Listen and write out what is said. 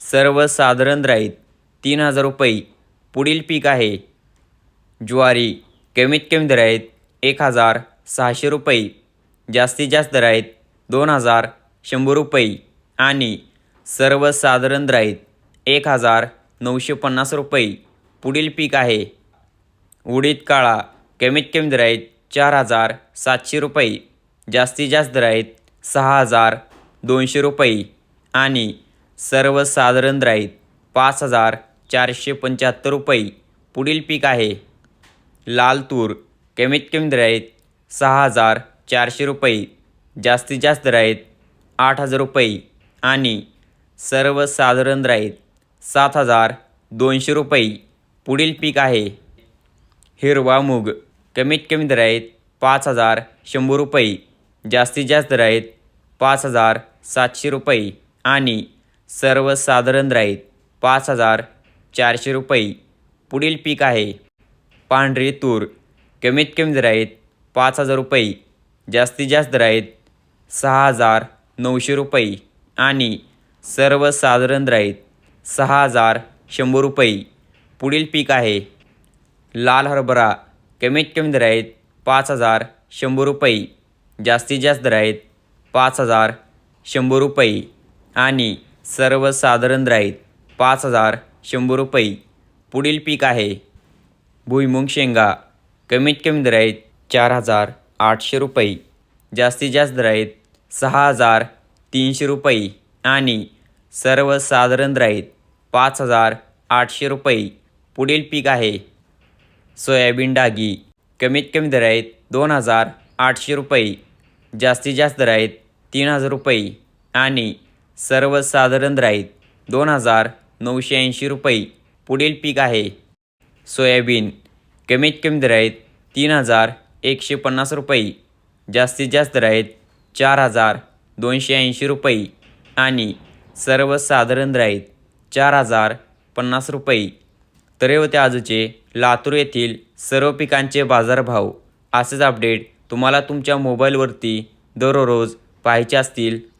सर्वसाधारण साधारण आहेत तीन हजार रुपये. पुढील पीक आहे. ज्वारी कमीत कमी दर आहेत एक हजार सहाशे रुपये. जास्तीत जास्त दर आहेत दोन हजार शंभर रुपये. आणि सर्वसाधारण साधारण आहेत एक हजार नऊशे पन्नास रुपये. पुढील पीक आहे. उडीद काळा कमीत कमी दर आहेत चार हजार सातशे रुपये. जास्तीत जास्त दर आहेत सहा हजार दोनशे रुपये. आणि सर्वसाधारण राहीत पाच हजार चारशे पंच्याहत्तर रुपये पुढील पीक आहे. लाल तूर कमीत कमी दर आहेत सहा हजार चारशे रुपये जास्तीत जास्त दर आहेत आठ हजार रुपये आणि सर्वसाधारण राहीत सात हजार दोनशे रुपये पुढील पीक आहे. हिरवा मूग कमीत कमी दर आहेत पाच हजार शंभर रुपये जास्तीत जास्त दर आहेत पाच हजार सातशे रुपये आणि सर्वसाधारण दर पाच हजार चारशे रुपये. पुढील पीक आहे. पांढरी तूर. कमीत कमी दर आहेत पाच हजार रुपये. जास्तीत जास्त दर आहेत सहा हजार नऊशे रुपये. आणि सर्वसाधारण दर सहा हजार शंभर रुपये. पुढील पीक आहे. लाल हरभरा. कमीत कमी दर आहेत पाच हजार शंभर रुपये. जास्तीत जास्त दर आहेत पाच हजार शंभर रुपये. आणि सर्वसाधारण राहीत पाच हजार शंभर रुपये. पुढील पीक आहे. भुईमुंग शेंगा. कमीत कमी दराईत चार हजार आठशे रुपये. जास्तीत जास्त दराईत आहेत सहा हजार तीनशे रुपये. आणि सर्वसाधारण राहीत पाच हजार आठशे रुपये. पुढील पीक आहे. सोयाबीन डागी. कमीत कमी दराईत दोन हजार आठशे रुपये. जास्तीत जास्त दर आहेत तीन हजार रुपये. आणि सर्वसाधारण राहीत दोन हजार नऊशे ऐंशी रुपये. पुढील पीक आहे सोयाबीन. कमीत कमी दर आहेत तीन हजार एकशे पन्नास रुपये. जास्तीत जास्त दर आहेत चार हजार दोनशे ऐंशी रुपये. आणि सर्वसाधारण दर आहेत चार हजार पन्नास रुपये. तर होते आजचे लातूर येथील सर्व पिकांचे बाजारभाव असेच अपडेट तुम्हाला तुमच्या मोबाईलवरती दररोज पाहायचे असतील.